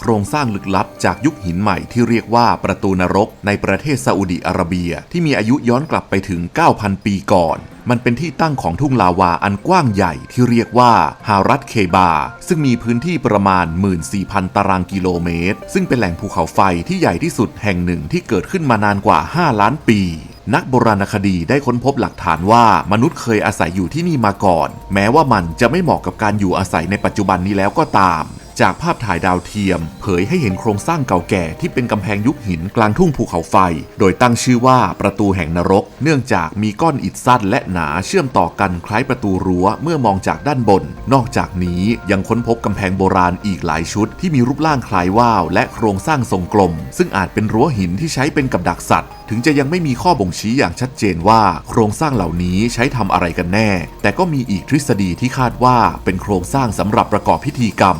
โครงสร้างลึกลับจากยุคหินใหม่ที่เรียกว่าประตูนรกในประเทศซาอุดิอาระเบีย ที่มีอายุย้อนกลับไปถึง 9,000 ปีก่อน มันเป็นที่ตั้งของทุ่งลาวาอันกว้างใหญ่ที่เรียกว่าฮารัตเคบา ซึ่งมีพื้นที่ประมาณ 14,000 ตารางกิโลเมตร ซึ่งเป็นแหล่งภูเขาไฟที่ใหญ่ที่สุดแห่งหนึ่งที่เกิดขึ้นมานานกว่า 5 ล้านปีนักโบราณคดีได้ค้นพบหลักฐานว่ามนุษย์เคยอาศัยอยู่ที่นี่มาก่อน แม้ว่ามันจะไม่เหมาะกับการอยู่อาศัยในปัจจุบันนี้แล้วก็ตาม จากภาพถ่ายดาวเทียม เผยให้เห็นโครงสร้างเก่าแก่ที่เป็นกำแพงยุคหินกลางทุ่งภูเขาไฟ โดยตั้งชื่อว่าประตูแห่งนรก เนื่องจากมีก้อนอิฐสั้นและหนาเชื่อมต่อกันคล้ายประตูรั้วเมื่อมองจากด้านบน นอกจากนี้ยังค้นพบกำแพงโบราณอีกหลายชุด ที่มีรูปร่างคล้ายว่าวและโครงสร้างทรงกลม ซึ่งอาจเป็นรั้วหินที่ใช้เป็นกับดักสัตว์ ถึงจะยังไม่มีข้อบ่งชี้อย่างชัดเจนว่า โครงสร้างเหล่านี้ใช้ทำอะไรกันแน่ แต่ก็มีอีกทฤษฎีที่คาดว่าเป็นโครงสร้างสำหรับประกอบพิธีกรรม